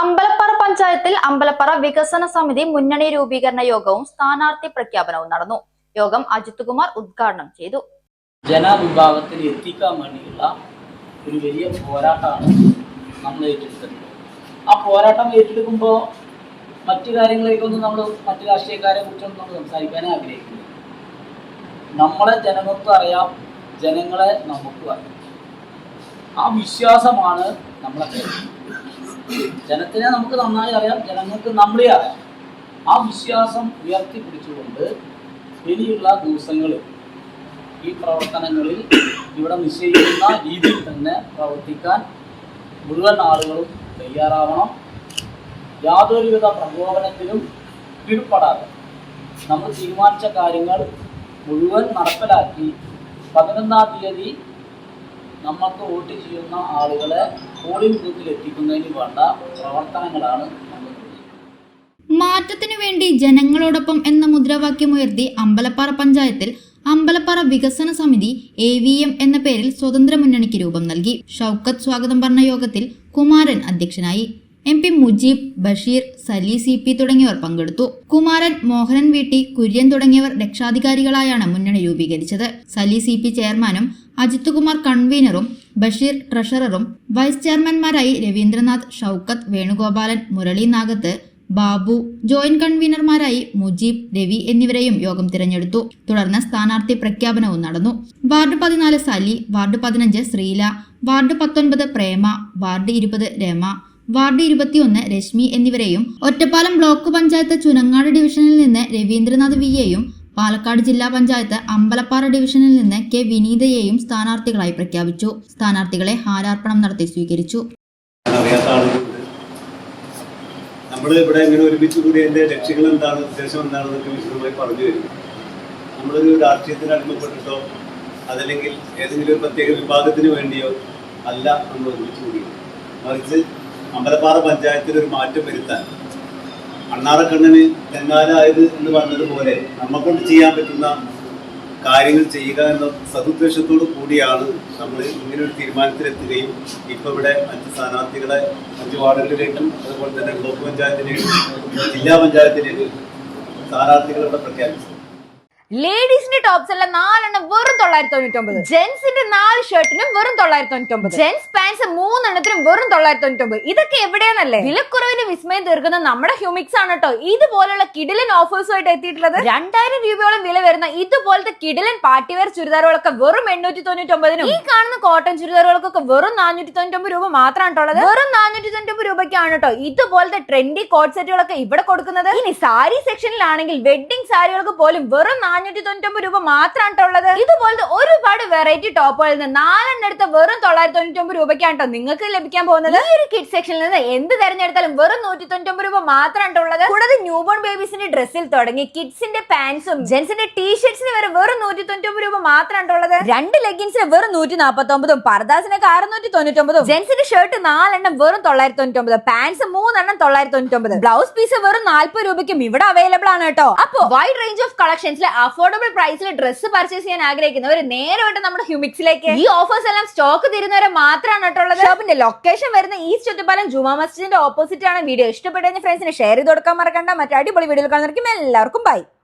അമ്പലപ്പാറ പഞ്ചായത്തിൽ അമ്പലപ്പാറ വികസന സമിതി മുന്നണി രൂപീകരണ യോഗവും സ്ഥാനാർത്ഥി പ്രഖ്യാപനവും നടന്നു. യോഗം അജിത് കുമാർ ഉദ്ഘാടനം ചെയ്തു. ജനവിഭാഗത്തിൽ എത്തിക്കാൻ വേണ്ടിയുള്ള ഒരു വലിയ പോരാട്ടമാണ് നമ്മൾ ഏറ്റെടുത്തത് ആ പോരാട്ടം ഏറ്റെടുക്കുമ്പോൾ മറ്റു കാര്യങ്ങളിലേക്കൊന്നും നമ്മൾ മറ്റു രാഷ്ട്രീയക്കാരെ കുറിച്ചൊന്നും നമ്മൾ സംസാരിക്കാനേ ആഗ്രഹിക്കുന്നു നമ്മളെ ജനങ്ങൾക്ക് അറിയാം ജനങ്ങളെ നമുക്കും അറിയാം. ആ വിശ്വാസമാണ് നമ്മളെ. ജനത്തിനെ നമുക്ക് നന്നായി അറിയാം ജനങ്ങൾക്ക് നമ്മളെ അറിയാം. ആ വിശ്വാസം ഉയർത്തിപ്പിടിച്ചുകൊണ്ട് ഇനിയുള്ള ദിവസങ്ങളിൽ ഈ പ്രവർത്തനങ്ങളിൽ ഇവിടെ നിശ്ചയിക്കുന്ന രീതിയിൽ തന്നെ പ്രവർത്തിക്കാൻ മുഴുവൻ ആളുകളും തയ്യാറാവണം. യാതൊരുവിധ പ്രകോപനത്തിലും കീഴ്പ്പെടാതെ നമ്മൾ തീരുമാനിച്ച കാര്യങ്ങൾ മുഴുവൻ നടപ്പിലാക്കി പതിനൊന്നാം തീയതി നമ്മൾക്ക് വോട്ട് ചെയ്യുന്ന ആളുകളെ പോളിംഗ് ബൂത്തിൽ എത്തിക്കുന്നതിന് വേണ്ട പ്രവർത്തനങ്ങളാണ് മാറ്റത്തിനു വേണ്ടി ജനങ്ങളോടൊപ്പം എന്ന മുദ്രാവാക്യം ഉയർത്തി അമ്പലപ്പാറ പഞ്ചായത്തിൽ അമ്പലപ്പാറ വികസന സമിതി എ വി എം എന്ന പേരിൽ സ്വതന്ത്ര മുന്നണിക്ക് രൂപം നൽകി. ഷൗക്കത്ത് സ്വാഗതം പറഞ്ഞ യോഗത്തിൽ കുമാരൻ അധ്യക്ഷനായി. M P Mujeeb Basheer Sali C P തുടങ്ങിയവർ പങ്കെടുത്തു. കുമാരൻ മോഹനൻ വീട്ടി കുര്യൻ തുടങ്ങിയവർ രക്ഷാധികാരികളായാണ് മുന്നണി രൂപീകരിച്ചത്. സലി സി പി ചെയർമാനും അജിത് കുമാർ കൺവീനറും ബഷീർ ട്രഷററും വൈസ് ചെയർമാൻമാരായി രവീന്ദ്രനാഥ് ഷൗക്കത്ത് വേണുഗോപാലൻ മുരളി നാഗത്ത് ബാബു ജോയിന്റ് കൺവീനർമാരായി മുജീബ് രവി എന്നിവരെയും യോഗം തിരഞ്ഞെടുത്തു. തുടർന്ന് സ്ഥാനാർത്ഥി പ്രഖ്യാപനവും നടന്നു. വാർഡ് പതിനാല് സലി വാർഡ് പതിനഞ്ച് ശ്രീല വാർഡ് പത്തൊൻപത് പ്രേമ വാർഡ് ഇരുപത് രമ വാർഡ് ഇരുപത്തിയൊന്ന് രശ്മി എന്നിവരെയും ഒറ്റപ്പാലം ബ്ലോക്ക് പഞ്ചായത്ത് ചുനങ്ങാട് ഡിവിഷനിൽ നിന്ന് രവീന്ദ്രനാഥ് വിയെയും പാലക്കാട് ജില്ലാ പഞ്ചായത്ത് അമ്പലപ്പാറ ഡിവിഷനിൽ നിന്ന് കെ വിനീതയെയും സ്ഥാനാർത്ഥികളായി പ്രഖ്യാപിച്ചു. സ്ഥാനാർത്ഥികളെ ഹാരാർപ്പണം നടത്തി സ്വീകരിച്ചു. നമ്മൾ ഇവിടെ ഇങ്ങനെ ഒരുമിച്ച് കൂടി എന്റെ ലക്ഷ്യങ്ങൾ എന്താണ് ഉദ്ദേശം എന്താണെന്നൊക്കെ വിശദമായി പറഞ്ഞു തരും. നമ്മളൊരു രാഷ്ട്രീയത്തിന് അടിമപ്പെട്ടിട്ടോ അതല്ലെങ്കിൽ ഏതെങ്കിലും ഒരു പ്രത്യേക വിഭാഗത്തിന് വേണ്ടിയോ അല്ല നമ്മൾ ഒരുമിച്ച് കൂടി മറിച്ച് അമ്പലപ്പാറ പഞ്ചായത്തിൽ ഒരു മാറ്റം വരുത്താൻ അണ്ണാറക്കണ്ണന് തെങ്ങാനായത് എന്ന് പറഞ്ഞതുപോലെ നമ്മക്കൊണ്ട് ചെയ്യാൻ പറ്റുന്ന കാര്യങ്ങൾ ചെയ്യുക എന്ന സതുദ്ദേശത്തോടു കൂടിയാണ് നമ്മൾ ഇങ്ങനെ ഒരു തീരുമാനത്തിലെത്തുകയും ഇപ്പോൾ ഇവിടെ അഞ്ച് സ്ഥാനാർത്ഥികളെ അഞ്ച് വാർഡുകളിലേക്കും അതുപോലെ തന്നെ ബ്ലോക്ക് പഞ്ചായത്തിലേക്കും ജില്ലാ പഞ്ചായത്തിലേക്കും സ്ഥാനാർത്ഥികളെ ഇവിടെ പ്രഖ്യാപിച്ചു. ലേഡീസിന്റെ ടോപ്സ് എല്ലാം നാലെണ്ണം വെറും തൊള്ളായിരത്തി തൊണ്ണൂറ്റി ഒമ്പത് ജെന്റ്സിന്റെ നാല് ഷർട്ടിനും വെറും തൊള്ളായിരത്തി തൊണ്ണൂറ്റി ഒമ്പത് ജെന്റ്സ് പാൻസ് മൂന്നെണ്ണത്തിനും വെറും തൊള്ളായിരത്തി തൊണ്ണൂറ്റി ഒമ്പത് ഇതൊക്കെ എവിടെയാണല്ലേ വിലക്കുറവിന് വിസ്മയം തീർക്കുന്ന നമ്മുടെ ഹ്യൂമിക്സ് ആണ് കേട്ടോ ഇതുപോലുള്ള കിഡിലൻ ഓഫേഴ്സുമായിട്ട് എത്തിയിട്ടുള്ളത് രണ്ടായിരം രൂപയോളം വില വരുന്ന ഇതുപോലത്തെ കിഡിലൻ പാർട്ടിവെയർ ചുരിദാറുകളൊക്കെ വെറും എണ്ണൂറ്റി തൊണ്ണൂറ്റി ഒമ്പതിനും ഈ കാണുന്ന കോട്ടൺ ചുരിദാറുകൾക്കൊക്കെ വെറും നാനൂറ്റി തൊണ്ണൂറ്റി ഒമ്പത് രൂപ മാത്രമാണ് ഉള്ളത്. വെറും നാനൂറ്റി തൊണ്ണൂറ്റി ഒമ്പത് രൂപയ്ക്കാണ് കേട്ടോ ഇതുപോലത്തെ ട്രെൻഡി കോട്ട് സെറ്റുകളൊക്കെ ഇവിടെ കൊടുക്കുന്നത്. ഇനി സാരി സെക്ഷനിലാണെങ്കിൽ വെഡിങ് സാരികൾക്ക് പോലും വെറും നാനൂറ്റി തൊണ്ണൂറ്റി രൂപ മാത്രമാണ് ഉള്ളത്. ഇതുപോലത്തെ ഒരുപാട് വെറൈറ്റി ടോപ്പുകളിൽ നിന്ന് നാലെണ്ണം എടുത്ത വെറും തൊള്ളായിരത്തി തൊണ്ണൂറ്റി ഒമ്പത് രൂപയ്ക്കാണ് ട്ടോ നിങ്ങൾക്ക് ലഭിക്കാൻ പോകുന്നത്. ഈ ഒരു കിഡ് സെക്ഷനിൽ നിന്ന് എന്ത് തെരഞ്ഞെടുത്താലും വെറും നൂറ്റി തൊണ്ണൂറ്റി ഒമ്പത് രൂപ മാത്രമാണ് ഉള്ളത്. കൂടാതെ ന്യൂ ബോൺ ബേബീസിന്റെ ഡ്രസ്സിൽ തുടങ്ങി കിഡ്സിന്റെ പാൻസും ജെൻസിന്റെ ടീഷർട്സിന് വരെ വെറും നൂറ്റി തൊണ്ണൂറ്റി ഒമ്പത് രൂപ മാത്രമാണ് ഉള്ളത്. രണ്ട് ലെഗിൻസിന് വെറും നൂറ്റി നാൽപ്പത്തി ഒമ്പതും പർദാസിനൊക്കെ അറുന്നൂറ്റി തൊണ്ണൂറ്റി ഒമ്പതും ജെന്റ്സിന്റെ ഷർട്ട് നാലെണ്ണം വെറും തൊള്ളായിരത്തി തൊണ്ണൂറ്റി ഒമ്പത് പാൻസ് മൂന്നെണ്ണം തൊള്ളായിരത്തി തൊണ്ണൂറ്റി ഒമ്പത് ബ്ലൗസ് പീസ് വെറും നാല്പത് രൂപയ്ക്കും ഇവിടെ അവൈലബിൾ ആണ് കേട്ടോ അപ്പോ വൈഡ് റേഞ്ച് ഓഫ് കളക്ഷൻസിലെ അഫോർഡബിൾ പ്രൈസിൽ ഡ്രസ്സ് പർച്ചേസ് ചെയ്യാൻ ആഗ്രഹിക്കുന്നവർ നേരമായിട്ട് നമ്മുടെ ഹ്യൂമിക്സിലേക്ക് ഈ ഓഫേഴ്സ് എല്ലാം സ്റ്റോക്ക് തീരുന്നവരെ മാത്രമാണ് കേട്ടുള്ളത് ഷോപ്പിന്റെ ലൊക്കേഷൻ വരുന്ന ഈസ്റ്റ് ഒറ്റപ്പാലം ജുമാ മസ്ജിദിന്റെ ഓപ്പോസിറ്റ് ആണ്. വീഡിയോ ഇഷ്ടപ്പെട്ട ഫ്രണ്ട്സിന് ഷെയർ ചെയ്ത് കൊടുക്കാൻ മറക്കണ്ട. മറ്റു അടിപൊളി വീഡിയോ കാണുന്നവർക്കും എല്ലാവർക്കും ബൈ